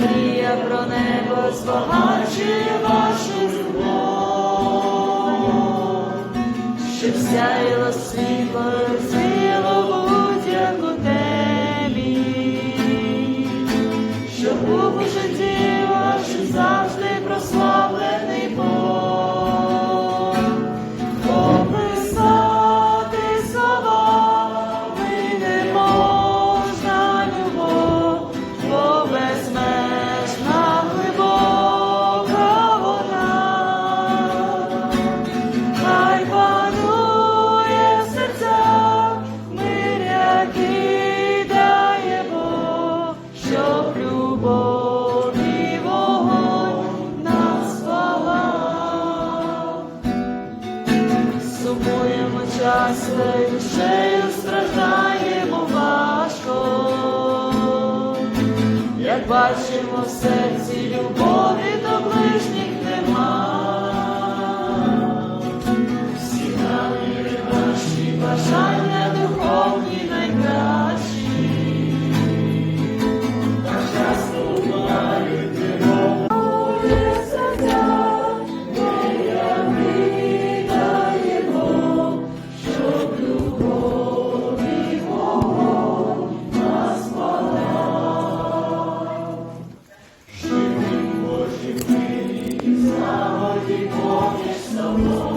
надія про небо збагачує вашу любов, щоб сяїло світло, сило. Часто і душею страждаємо важко, як бачимо в серці любові до ближніх нема. Всі наміри наші бажання Oh.